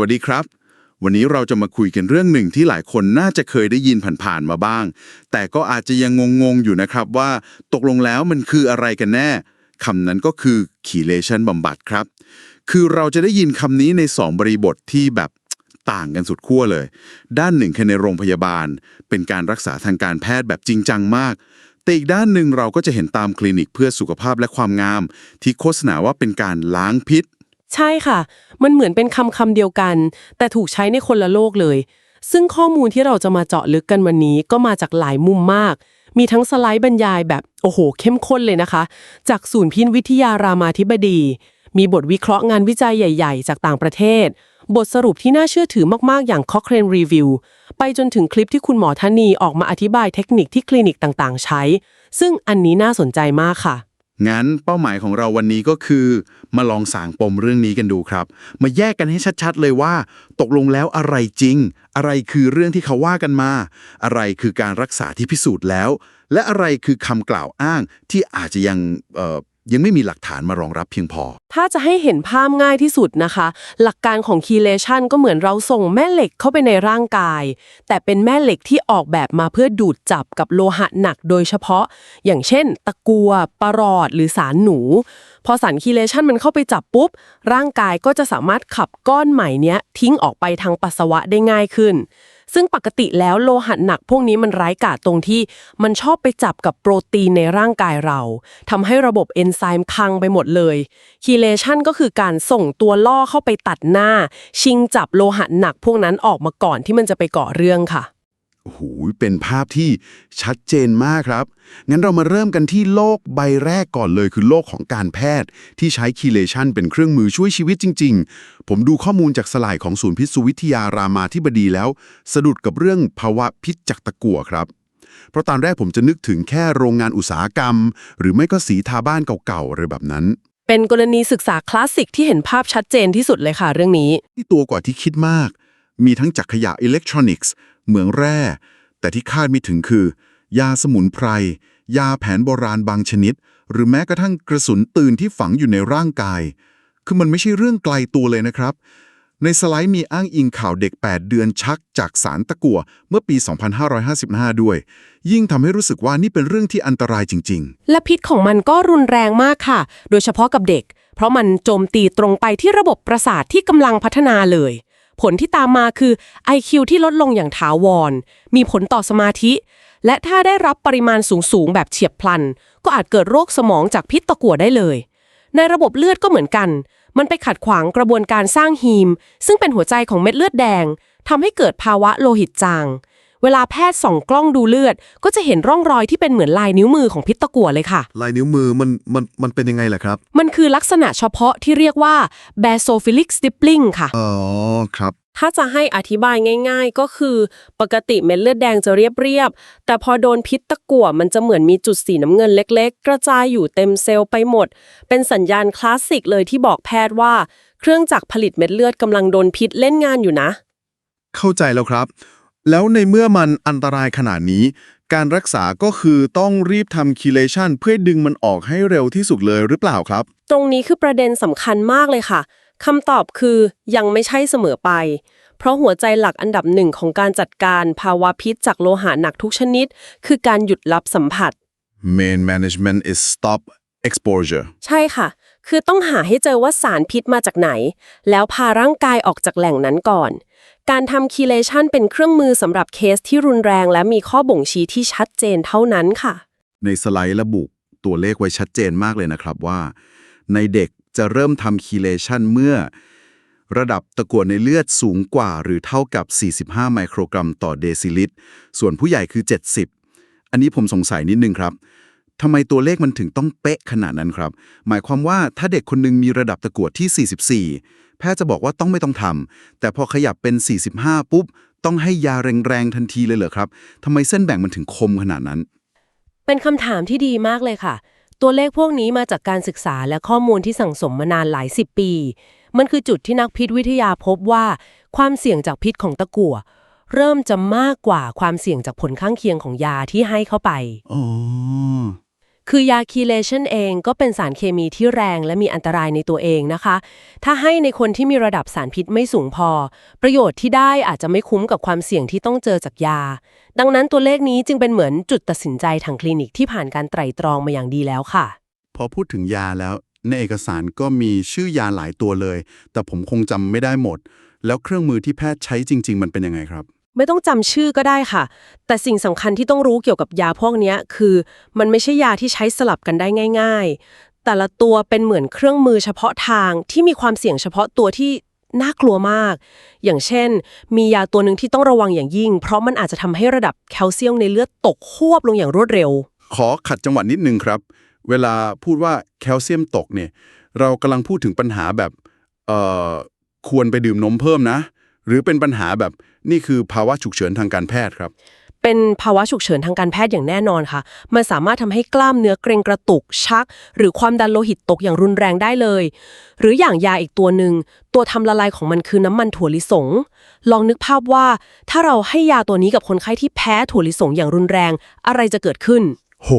วัสดีครับ วันนี้เราจะมาคุยกันเรื่องหนึ่งที่หลายคนน่าจะเคยได้ยินผ่านๆมาบ้าง แต่ก็อาจจะยังงงๆอยู่นะครับว่าตกลงแล้วมันคืออะไรกันแน่คำนั้นก็คือ chelation บำบัดครับ คือเราจะได้ยินคำนี้ในสองบริบทที่แบบต่างกันสุดขั้วเลย ด้านหนึ่งคือในโรงพยาบาล เป็นการรักษาทางการแพทย์แบบจริงจังมาก แต่อีกด้านหนึ่งเราก็จะเห็นตามคลินิกเพื่อสุขภาพและความงาม ที่โฆษณาว่าเป็นการล้างพิษ ใช่ค่ะ มันเหมือนเป็นคำคำเดียวกัน แต่ถูกใช้ในคนละโลกเลย ซึ่งข้อมูลที่เราจะมาเจาะลึกกันวันนี้ก็มาจากหลายมุมมาก มีทั้งสไลด์บรรยายแบบโอ้โห เข้มข้นเลยนะคะ จากศูนย์พินวิทยารามาธิบดี มีบทวิเคราะห์งานวิจัยใหญ่ ๆ จากต่างประเทศ บทสรุปที่น่าเชื่อถือมากๆ อย่าง Cochrane Review ไปจนถึงคลิปที่คุณหมอธนีออกมาอธิบายเทคนิคที่คลินิกต่างๆ ใช้ ซึ่งอันนี้น่าสนใจมากค่ะ งั้นเป้าหมายของเราวันนี้ก็คือ มาลองสางปมเรื่องนี้กันดูครับ มาแยกกันให้ชัดๆเลยว่า ตกลงแล้วอะไรจริง อะไรคือเรื่องที่เขาว่ากันมา อะไรคือการรักษาที่พิสูจน์แล้ว และอะไรคือคำกล่าวอ้างที่อาจจะยังเอ่อ ยังไม่มีหลักฐานมารองรับเพียงพอ ถ้าจะให้เห็นภาพง่ายที่สุดนะคะ หลักการของ Chelation ก็เหมือนเราส่งแม่เหล็กเข้าไปในร่างกาย แต่เป็นแม่เหล็กที่ออกแบบมาเพื่อดูดจับกับโลหะหนักโดยเฉพาะ อย่างเช่น ตะกัวปรอดหรือสารหนู พอสาร Chelation มันเข้าไปจับปุ๊บ ร่างกายก็จะสามารถขับก้อนใหม่เนี้ยทิ้งออกไปทางปัสสาวะได้ง่ายขึ้น ซึ่งปกติแล้วโลหะหนักพวกนี้มันร้ายกาจตรงที่มันชอบไปจับกับโปรตีนในร่างกายเราทำให้ระบบเอนไซม์พังไปหมดเลยคีเลชันก็คือการส่งตัวล่อเข้าไปตัดหน้า ชิงจับโลหะหนักพวกนั้นออกมาก่อนที่มันจะไปก่อเรื่องค่ะ หเป็นภาพที่ชัดเจนมากครับ งั้นเรามาเริ่มกันที่โลกใบแรกก่อนเลยคือโลกของการแพทย์ ที่ใช้คีเลชันเป็นเครื่องมือช่วยชีวิตจริง ๆ ผมดูข้อมูลจากสลายของศูนย์พิษวิทยารามาธิบดีแล้ว สะดุดกับเรื่องภาวะพิษจากตะกั่วครับ เพราะตอนแรกผมจะนึกถึงแค่โรงงานอุตสาหกรรม หรือไม่ก็สีทาบ้านเก่าๆอะไรแบบนั้น เป็นกรณีศึกษาคลาสสิกที่เห็นภาพชัดเจนที่สุดเลยค่ะเรื่องนี้ ที่ตัวกว่าที่คิดมาก มีทั้งจากขยะอิเล็กทรอนิกส์ เหมืองแร่ แต่ที่คาดไม่ถึงคือ ยาสมุนไพร ยาแผนโบราณบางชนิด หรือแม้กระทั่งกระสุนปืนที่ฝังอยู่ในร่างกาย คือมันไม่ใช่เรื่องไกลตัวเลยนะครับ ในสไลด์มีอ้างอิงข่าวเด็ก 8 เดือนชักจากสารตะกั่วเมื่อปี 2555 ด้วย ยิ่งทำให้รู้สึกว่านี่เป็นเรื่องที่อันตรายจริง ๆ และพิษของมันก็รุนแรงมากค่ะ โดยเฉพาะกับเด็ก เพราะมันโจมตีตรงไปที่ระบบประสาทที่กำลังพัฒนาเลย ผลที่ตามมาคือ IQ ที่ลดลงอย่างถาวร มีผลต่อสมาธิ และถ้าได้รับปริมาณสูงๆ แบบเฉียบพลัน ก็อาจเกิดโรคสมองจากพิษตะกั่วได้เลย ในระบบเลือดก็เหมือนกัน มันไปขัดขวางกระบวนการสร้างฮีม ซึ่งเป็นหัวใจของเม็ดเลือดแดงทำให้เกิดภาวะโลหิตจาง วลาแพทย์ส่องกล้องดูเลือด ก็จะเห็นร่องรอยที่เป็นเหมือนลายนิ้วมือของพิษตะกั่วเลยค่ะ ลายนิ้วมือมันมันมันเป็นยังไงล่ะครับ มันคือลักษณะเฉพาะที่เรียกว่า basophilic stippling ค่ะ อ๋อครับ ถ้าจะให้อธิบายง่าย ๆ ก็คือปกติเม็ดเลือดแดงจะเรียบๆ แต่พอโดนพิษตะกั่วมันจะเหมือนมีจุดสีน้ำเงินเล็กๆ กระจายอยู่เต็มเซลล์ไปหมด เป็นสัญญาณคลาสสิกเลยที่บอกแพทย์ว่า เครื่องจักรผลิตเม็ดเลือดกำลังโดนพิษเล่นงานอยู่นะ เข้าใจแล้วครับ แล้วในเมื่อมันอันตรายขนาดนี้ การรักษาก็คือต้องรีบทำคีเลชันเพื่อดึงมันออกให้เร็วที่สุดเลยหรือเปล่าครับ ตรงนี้คือประเด็นสำคัญมากเลยค่ะคำตอบคือยังไม่ใช่เสมอไป เพราะหัวใจหลักอันดับหนึ่งของการจัดการภาวะพิษจากโลหะหนักทุกชนิด คือการหยุดรับสัมผัส Main management is stop exposure ใช่ค่ะ คือต้องหาให้เจอว่าสารพิษมาจากไหน แล้วพาร่างกายออกจากแหล่งนั้นก่อน การทำคีเลชันเป็นเครื่องมือสำหรับเคสที่รุนแรง และมีข้อบ่งชี้ที่ชัดเจนเท่านั้นค่ะ ในสไลด์ระบุตัวเลขไว้ชัดเจนมากเลยนะครับว่า ในเด็กจะเริ่มทำคีเลชันเมื่อ ระดับตะกั่วในเลือดสูงกว่าหรือเท่ากับ 45 ไมโครกรัมต่อเดซิลิตร ส่วนผู้ใหญ่คือ 70 อันนี้ผมสงสัยนิดนึงครับ ทำไมตัวเลขมันถึงต้องเป๊ะขนาดนั้นครับ หมายความว่าถ้าเด็กคนหนึงมีระดับตะกั่วที่ 44 แพทย์จะบอกว่าต้องไม่ต้องทำแต่พอขยับเป็น 45 ปุ๊บ ต้องให้ยาแรงๆทันทีเลยเหรอครับทำไมเส้นแบ่งมันถึงคมขนาดนั้น เป็นคำถามที่ดีมากเลยค่ะ ตัวเลขพวกนี้มาจากการศึกษาและข้อมูลที่สั่งสมมานานหลายสิบปี มันคือจุดที่นักพิษวิทยาพบว่า ความเสี่ยงจากพิษของตะกั่วเริ่มจะมากกว่าความเสี่ยงจากผลข้างเคียงของยาที่ให้เข้าไป อ๋อ คือยาคีเลชันเองก็เป็นสารเคมีที่แรงและมีอันตรายในตัวเองนะคะ ถ้าให้ในคนที่มีระดับสารพิษไม่สูงพอ ประโยชน์ที่ได้อาจจะไม่คุ้มกับความเสี่ยงที่ต้องเจอจากยา ดังนั้นตัวเลขนี้จึงเป็นเหมือนจุดตัดสินใจทางคลินิกที่ผ่านการไตร่ตรองมาอย่างดีแล้วค่ะ พอพูดถึงยาแล้ว ในเอกสารก็มีชื่อยาหลายตัวเลย แต่ผมคงจำไม่ได้หมด แล้วเครื่องมือที่แพทย์ใช้จริง ๆ มันเป็นยังไงครับ ไม่ต้องจำชื่อก็ได้ค่ะ แต่สิ่งสำคัญที่ต้องรู้เกี่ยวกับยาพวกนี้คือ มันไม่ใช่ยาที่ใช้สลับกันได้ง่าย ๆ แต่ละตัวเป็นเหมือนเครื่องมือเฉพาะทางที่มีความเสี่ยงเฉพาะตัวที่น่ากลัวมาก อย่างเช่น มียาตัวหนึ่งที่ต้องระวังอย่างยิ่ง เพราะมันอาจจะทำให้ระดับแคลเซียมในเลือดตกควบลงอย่างรวดเร็ว ขอขัดจังหวะนิดนึงครับ เวลาพูดว่าแคลเซียมตกเนี่ย เรากำลังพูดถึงปัญหาแบบ เอ่อ ควรไปดื่มนมเพิ่มนะ หรือเป็นปัญหาแบบนี่คือภาวะฉุกเฉินทางการแพทย์ครับ เป็นภาวะฉุกเฉินทางการแพทย์อย่างแน่นอนค่ะ มันสามารถทำให้กล้ามเนื้อเกร็งกระตุกชัก หรือความดันโลหิตตกอย่างรุนแรงได้เลย หรืออย่างยาอีกตัวหนึ่ง ตัวทำละลายของมันคือน้ำมันถั่วลิสง ลองนึกภาพว่า ถ้าเราให้ยาตัวนี้กับคนไข้ที่แพ้ถั่วลิสงอย่างรุนแรง อะไรจะเกิดขึ้น โห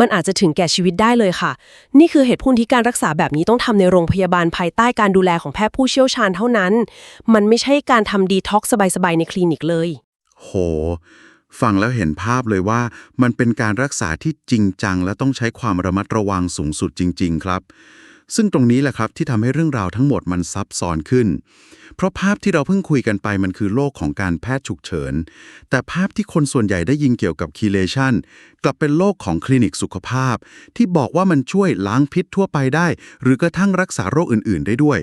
มันอาจจะถึงแก่ชีวิตได้เลยค่ะ นี่คือเหตุผลที่การรักษาแบบนี้ต้องทำในโรงพยาบาลภายใต้การดูแลของแพทย์ผู้เชี่ยวชาญเท่านั้น มันไม่ใช่การทำดีท็อกซ์สบายๆในคลินิกเลย โห ฟังแล้วเห็นภาพเลยว่า มันเป็นการรักษาที่จริงจังและต้องใช้ความระมัดระวังสูงสุดจริง ๆ ครับ ซึ่งตรงนี้แหละครับที่ทำให้เรื่องราวทั้งหมดมันซับซ้อนขึ้น เพราะภาพที่เราเพิ่งคุยกันไปมันคือโลกของการแพทย์ฉุกเฉิน แต่ภาพที่คนส่วนใหญ่ได้ยินเกี่ยวกับคีเลชันกลับเป็นโลกของคลินิกสุขภาพ ที่บอกว่ามันช่วยล้างพิษทั่วไปได้ หรือกระทั่งรักษาโรคอื่น ๆ ได้ด้วย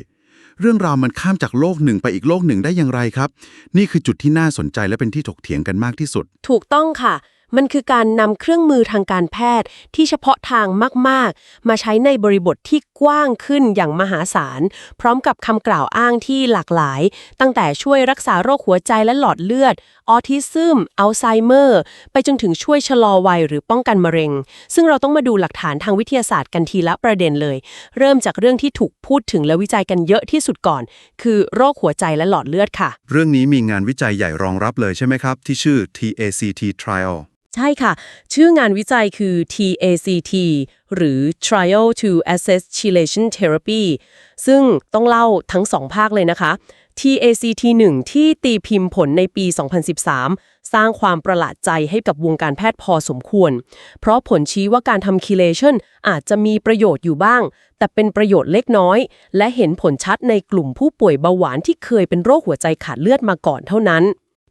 เรื่องราวมันข้ามจากโลกหนึ่งไปอีกโลกหนึ่งได้อย่างไรครับ นี่คือจุดที่น่าสนใจและเป็นที่ถกเถียงกันมากที่สุด ถูกต้องค่ะ มันคือการนำเครื่องมือทางการแพทย์ที่เฉพาะทางมาก ๆ มาใช้ในบริบทที่กว้างขึ้นอย่างมหาศาล พร้อมกับคำกล่าวอ้างที่หลากหลาย ตั้งแต่ช่วยรักษาโรคหัวใจและหลอดเลือด ออทิซึม อัลไซเมอร์ ไปจนถึงช่วยชะลอวัยหรือป้องกันมะเร็ง ซึ่งเราต้องมาดูหลักฐานทางวิทยาศาสตร์กันทีละประเด็นเลย เริ่มจากเรื่องที่ถูกพูดถึงและวิจัยกันเยอะที่สุดก่อน คือโรคหัวใจและหลอดเลือดค่ะ เรื่องนี้มีงานวิจัยใหญ่รองรับเลยใช่ไหมครับ ที่ชื่อ TACT Trial ใช่ค่ะ ชื่องานวิจัยคือ TACT หรือ Trial to Assess Chelation Therapy ซึ่งต้องเล่าทั้งสองภาคเลยนะคะ TACT 1 ที่ตีพิมพ์ผลในปี 2013 สร้างความประหลาดใจให้กับวงการแพทย์พอสมควร เพราะผลชี้ว่าการทำ Chelation อาจจะมีประโยชน์อยู่บ้าง แต่เป็นประโยชน์เล็กน้อย และเห็นผลชัดในกลุ่มผู้ป่วยเบาหวานที่เคยเป็นโรคหัวใจขาดเลือดมาก่อนเท่านั้น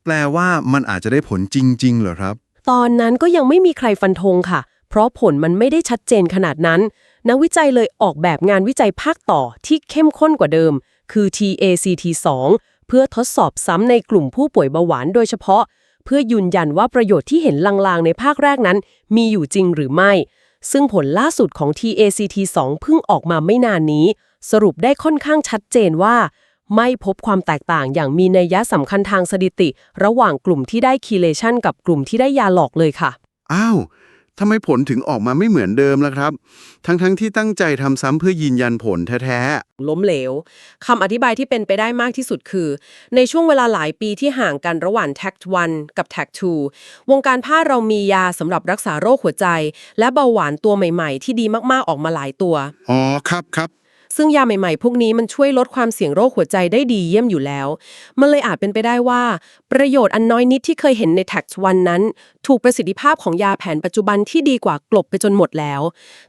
แปลว่ามันอาจจะได้ผลจริง ๆ เหรอครับ ตอนนั้นก็ยังไม่มีใครฟันธงค่ะ เพราะผลมันไม่ได้ชัดเจนขนาดนั้น นักวิจัยเลยออกแบบงานวิจัยภาคต่อที่เข้มข้นกว่าเดิม คือ TACT 2 เพื่อทดสอบซ้ำในกลุ่มผู้ป่วยเบาหวานโดยเฉพาะ เพื่อยืนยันว่าประโยชน์ที่เห็นลางๆ ในภาคแรกนั้น มีอยู่จริงหรือไม่ ซึ่งผลล่าสุดของ TACT 2 เพิ่งออกมาไม่นานนี้ สรุปได้ค่อนข้างชัดเจนว่า ไม่พบความแตกต่างอย่างมีนัยยะสำคัญทางสถิติ ระหว่างกลุ่มที่ได้คีเลชันกับกลุ่มที่ได้ยาหลอกเลยค่ะ อ้าวทำไมผลถึงออกมาไม่เหมือนเดิมล่ะครับ ทั้งๆทที่ตั้งใจทำซ้ำเพื่อยืนยันผลแท้ล้มเหลวคำอธิบายที่เป็นไปได้มากที่สุดคือ ในช่วงเวลาหลายปีที่ห่างกันระหว่าง TACT 1กับ TACT 2วงการแพทย์เรามียาสำหรับรักษาโรคหัวใจ และเบาหวานตัวใหม่ๆ ที่ดีมากๆออกมาหลายตัว ๆ อ๋อครับครับ ซึ่งยาใหม่ๆ พวกนี้มันช่วยลดความเสี่ยงโรคหัวใจได้ดีเยี่ยมอยู่แล้ว มันเลยอาจเป็นไปได้ว่า ประโยชน์อันน้อยนิดที่เคยเห็นใน TACT 1นั้น ถูกประสิทธิภาพของยาแผนปัจจุบันที่ดีกว่ากลบไปจนหมดแล้ว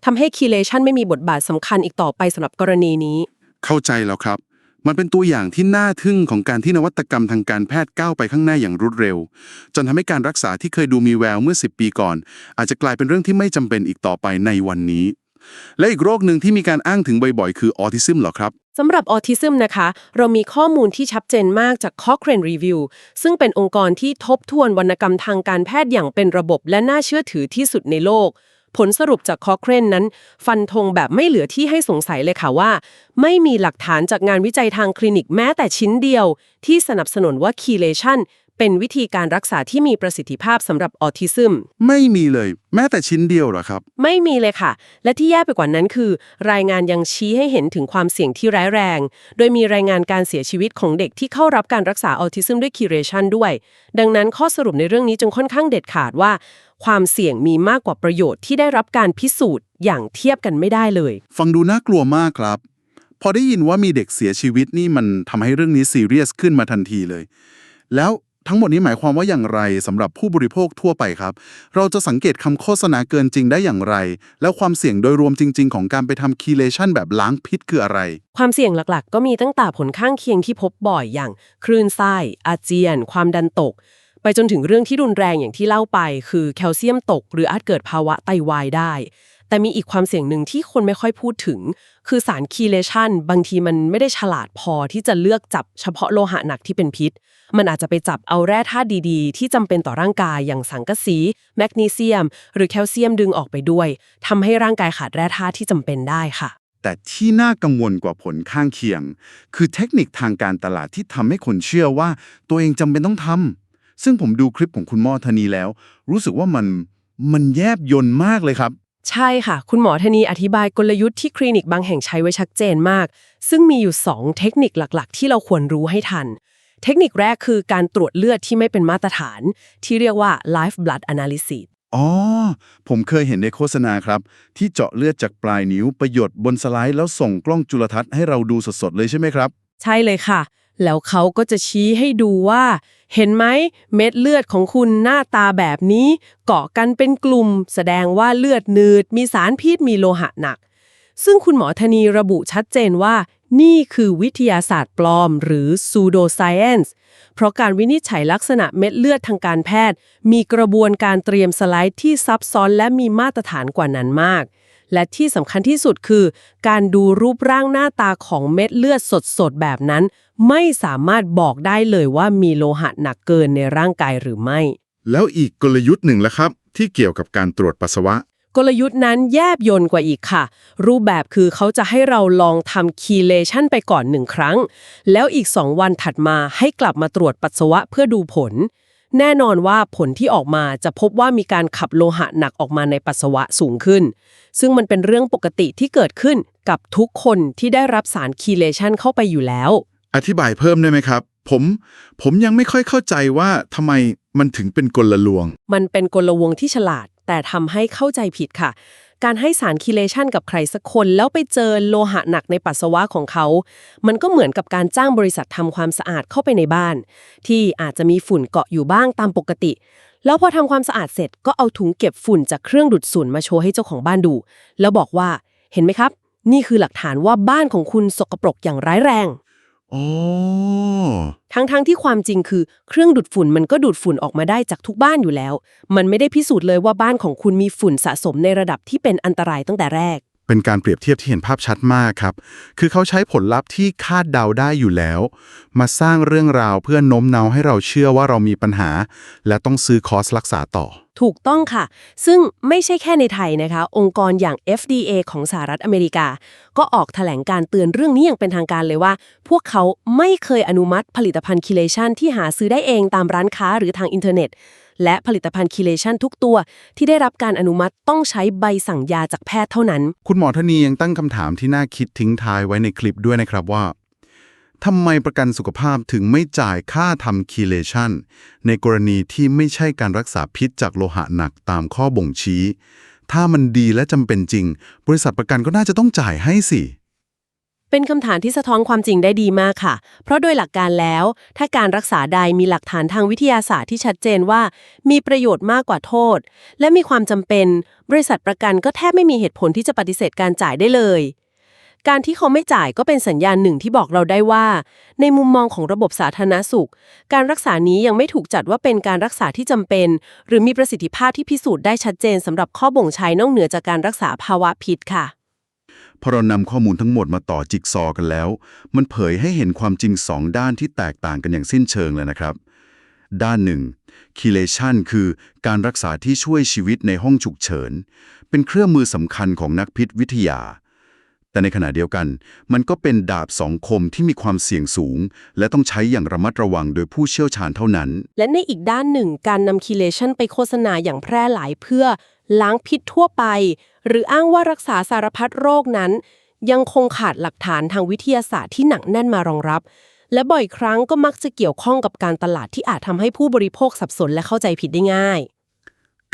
ทำให้คีเลชันไม่มีบทบาทสำคัญอีกต่อไปสำหรับกรณีนี้ เข้าใจแล้วครับมันเป็นตัวอย่างที่น่าทึ่งของการที่นวัตกรรมทางการแพทย์ก้าวไปข้างหน้าอย่างรวดเร็ว จนทำให้การรักษาที่เคยดูมีแววเมื่อ 10 ปีก่อน อาจจะกลายเป็นเรื่องที่ไม่จำเป็นอีกต่อไปในวันนี้ และอีกโรคหนึ่งที่มีการอ้างถึงบ่อยๆ คือออทิซึมเหรอครับ สำหรับออทิซึมนะคะ เรามีข้อมูลที่ชัดเจนมากจาก Cochrane Review ซึ่งเป็นองค์กรที่ทบทวนวรรณกรรมทางการแพทย์อย่างเป็นระบบและน่าเชื่อถือที่สุดในโลก ผลสรุปจาก Cochrane นั้น ฟันธงแบบไม่เหลือที่ให้สงสัยเลยค่ะว่า ไม่มีหลักฐานจากงานวิจัยทางคลินิกแม้แต่ชิ้นเดียว ที่สนับสนุนว่า Chelation เป็นวิธีการรักษาที่มีประสิทธิภาพสำหรับออทิซึม ไม่มีเลย แม้แต่ชิ้นเดียวเหรอครับ ไม่มีเลยค่ะ และที่แย่ไปกว่านั้นคือ รายงานยังชี้ให้เห็นถึงความเสี่ยงที่ร้ายแรง โดยมีรายงานการเสียชีวิตของเด็กที่เข้ารับการรักษาออทิซึมด้วยคีเรชันด้วย ดังนั้นข้อสรุปในเรื่องนี้จึงค่อนข้างเด็ดขาดว่า ความเสี่ยงมีมากกว่าประโยชน์ที่ได้รับการพิสูจน์ อย่างเทียบกันไม่ได้เลย ฟังดูน่ากลัวมากครับ พอได้ยินว่ามีเด็กเสียชีวิตนี่มันทำให้เรื่องนี้ซีเรียสขึ้นมาทันทีเลย แล้ว ทั้งหมดนี้หมายความว่าอย่างไรสำหรับผู้บริโภคทั่วไปครับ เราจะสังเกตคำโฆษณาเกินจริงได้อย่างไร แล้วความเสี่ยงโดยรวมจริง ๆ ของการไปทำคีเลชันแบบล้างพิษคืออะไร ความเสี่ยงหลักๆ ก็มีตั้งแต่ผลข้างเคียงที่พบบ่อยอย่าง คลื่นไส้อาเจียน ความดันตก ไปจนถึงเรื่องที่รุนแรงอย่างที่เล่าไป คือแคลเซียมตก หรืออาจเกิดภาวะไตวายได้ แต่มีอีกความเสี่ยงหนึ่งที่คนไม่ค่อยพูดถึง คือสารคีเลชันบางทีมันไม่ได้ฉลาดพอที่จะเลือกจับเฉพาะโลหะหนักที่เป็นพิษ มันอาจจะไปจับเอาแร่ธาตุดีๆ ที่จำเป็นต่อร่างกายอย่างสังกะสี แมกนีเซียม หรือแคลเซียมดึงออกไปด้วยทำให้ร่างกายขาดแร่ธาตุที่จำเป็นได้ค่ะ แต่ที่น่ากังวลกว่าผลข้างเคียง คือเทคนิคทางการตลาดที่ทำให้คนเชื่อว่า ตัวเองจำเป็นต้องทำซึ่งผมดูคลิปของคุณหมอธนีแล้ว รู้สึกว่ามันมันแยบยนต์มากเลยครับ ใช่ค่ะ คุณหมอธนีอธิบายกลยุทธ์ที่คลินิกบางแห่งใช้ไว้ชัดเจนมาก ซึ่งมีอยู่ 2 เทคนิคหลักๆ ที่เราควรรู้ให้ทัน เทคนิคแรกคือการตรวจเลือดที่ไม่เป็นมาตรฐาน ที่เรียกว่า live blood analysis อ๋อ ผมเคยเห็นในโฆษณาครับ ที่เจาะเลือดจากปลายนิ้วไปหยดบนสไลด์แล้วส่งกล้องจุลทรรศน์ให้เราดูสดๆเลยใช่ไหมครับ ใช่เลยค่ะ แล้วเขาก็จะชี้ให้ดูว่า เห็นไหมเม็ดเลือดของคุณหน้าตาแบบนี้ เกาะกันเป็นกลุ่ม แสดงว่าเลือดนืด มีสารพิษมีโลหะหนัก ซึ่งคุณหมอธนีระบุชัดเจนว่า นี่คือวิทยาศาสตร์ปลอม หรือ pseudoscience เพราะการวินิจฉัยลักษณะเม็ดเลือดทางการแพทย์ มีกระบวนการเตรียมสไลด์ที่ซับซ้อนและมีมาตรฐานกว่านั้นมาก และที่สำคัญที่สุดคือ การดูรูปร่างหน้าตาของเม็ดเลือดสดๆ แบบนั้น ไม่สามารถบอกได้เลยว่ามีโลหะหนักเกินในร่างกายหรือไม่ แล้วอีกกลยุทธ์หนึ่งละครับ ที่เกี่ยวกับการตรวจปัสสาวะ กลยุทธ์นั้นแยบยนต์กว่าอีกค่ะ รูปแบบคือเขาจะให้เราลองทำคีเลชันไปก่อนหนึ่งครั้ง แล้วอีก 2 วันถัดมาให้กลับมาตรวจปัสสาวะเพื่อดูผล แน่นอนว่าผลที่ออกมาจะพบว่ามีการขับโลหะหนักออกมาในปัสสาวะสูงขึ้น ซึ่งมันเป็นเรื่องปกติที่เกิดขึ้นกับทุกคนที่ได้รับสารคีเลชันเข้าไปอยู่แล้ว อธิบายเพิ่มได้ไหมครับ ผมผมยังไม่ค่อยเข้าใจว่าทำไมมันถึงเป็นกลลวง มันเป็นกลวงที่ฉลาด แต่ทำให้เข้าใจผิดค่ะ การให้สารคีเลชันกับใครสักคน แล้วไปเจอโลหะหนักในปัสสาวะของเขา มันก็เหมือนกับการจ้างบริษัททำความสะอาดเข้าไปในบ้าน ที่อาจจะมีฝุ่นเกาะอยู่บ้างตามปกติ แล้วพอทำความสะอาดเสร็จก็เอาถุงเก็บฝุ่นจากเครื่องดูดฝุ่นมาโชว์ให้เจ้าของบ้านดู แล้วบอกว่า เห็นไหมครับ นี่คือหลักฐานว่าบ้านของคุณสกปรกอย่างร้ายแรง อ๋อ ทั้งๆทที่ความจริงคือเครื่องดูดฝุ่นมันก็ดูดฝุ่นออกมาได้จากทุกบ้านอยู่แล้ว มันไม่ได้พิสูจน์เลยว่าบ้านของคุณมีฝุ่นสะสมในระดับที่เป็นอันตรายตั้งแต่แรก เป็นการเปรียบเทียบที่เห็นภาพชัดมากครับ คือเขาใช้ผลลัพธ์ที่คาดเดาได้อยู่แล้ว มาสร้างเรื่องราวเพื่อโน้มน้าวให้เราเชื่อว่าเรามีปัญหา และต้องซื้อคอร์สรักษาต่อ ถูกต้องค่ะ ซึ่งไม่ใช่แค่ในไทยนะคะ องค์กรอย่าง FDA ของสหรัฐอเมริกา ก็ออกแถลงการเตือนเรื่องนี้อย่างเป็นทางการเลยว่า พวกเขาไม่เคยอนุมัติผลิตภัณฑ์คิเลชันที่หาซื้อได้เองตามร้านค้าหรือทางอินเทอร์เน็ต และผลิตภัณฑ์คิเลชันทุกตัว ที่ได้รับการอนุมัติต้องใช้ใบสั่งยาจากแพทย์เท่านั้น คุณหมอธนียังตั้งคำถามที่น่าคิดทิ้งท้ายไว้ในคลิปด้วยนะครับว่า ทำไมประกันสุขภาพถึงไม่จ่ายค่าทำคีเลชันในกรณีที่ไม่ใช่การรักษาพิษจากโลหะหนักตามข้อบ่งชี้ ถ้ามันดีและจำเป็นจริง บริษัทประกันก็น่าจะต้องจ่ายให้สิ เป็นคำถามที่สะท้อนความจริงได้ดีมากค่ะ เพราะโดยหลักการแล้ว ถ้าการรักษาใดมีหลักฐานทางวิทยาศาสตร์ที่ชัดเจนว่า มีประโยชน์มากกว่าโทษ และมีความจำเป็น บริษัทประกันก็แทบไม่มีเหตุผลที่จะปฏิเสธการจ่ายได้เลย การที่เขาไม่จ่ายก็เป็นสัญญาณหนึ่งที่บอกเราได้ว่า ในมุมมองของระบบสาธารณสุข การรักษานี้ยังไม่ถูกจัดว่าเป็นการรักษาที่จำเป็น หรือมีประสิทธิภาพที่พิสูจน์ได้ชัดเจนสำหรับข้อบ่งชี้นอกเหนือจากการรักษาภาวะพิษค่ะพอเรานำข้อมูลทั้งหมดมาต่อจิกซอกันแล้ว มันเผยให้เห็นความจริงสองด้านที่แตกต่างกันอย่างสิ้นเชิงเลยนะครับ ด้านหนึ่งคีเลชันคือการรักษาที่ช่วยชีวิตในห้องฉุกเฉิน เป็นเครื่องมือสำคัญของนักพิษวิทยา แต่ในขณะเดียวกัน มันก็เป็นดาบสองคมที่มีความเสี่ยงสูง และต้องใช้อย่างระมัดระวังโดยผู้เชี่ยวชาญเท่านั้น และในอีกด้านหนึ่งการนำคีเลชันไปโฆษณาอย่างแพร่หลายเพื่อ ล้างพิษทั่วไป หรืออ้างว่ารักษาสารพัดโรคนั้น ยังคงขาดหลักฐานทางวิทยาศาสตร์ที่หนักแน่นมารองรับ และบ่อยครั้งก็มักจะเกี่ยวข้องกับการตลาดที่อาจทำให้ผู้บริโภคสับสนและเข้าใจผิดได้ง่าย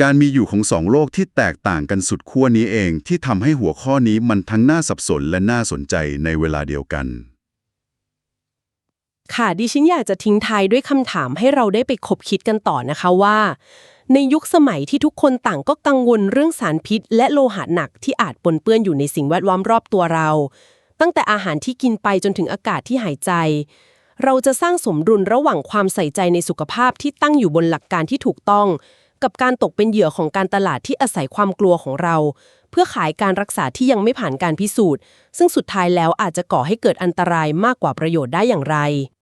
การมีอยู่ของสองโลกที่แตกต่างกันสุดขั้วนี้เองที่ทำให้หัวข้อนี้มันทั้งน่าสับสนและน่าสนใจในเวลาเดียวกัน ค่ะดิฉันอยากจะทิ้งท้ายด้วยคำถามให้เราได้ไปคบคิดกันต่อนะคะว่า ในยุคสมัยที่ทุกคนต่างก็กังวลเรื่องสารพิษ และโลหะหนักที่อาจปนเปื้อนอยู่ในสิ่งแวดล้อมรอบตัวเรา ตั้งแต่อาหารที่กินไปจนถึงอากาศที่หายใจเราจะสร้างสมดุลระหว่างความใส่ใจในสุขภาพที่ตั้งอยู่บนหลักการที่ถูกต้อง กับการตกเป็นเหยื่อของการตลาดที่อาศัยความกลัวของเรา เพื่อขายการรักษาที่ยังไม่ผ่านการพิสูจน์ ซึ่งสุดท้ายแล้วอาจจะก่อให้เกิดอันตรายมากกว่าประโยชน์ได้อย่างไร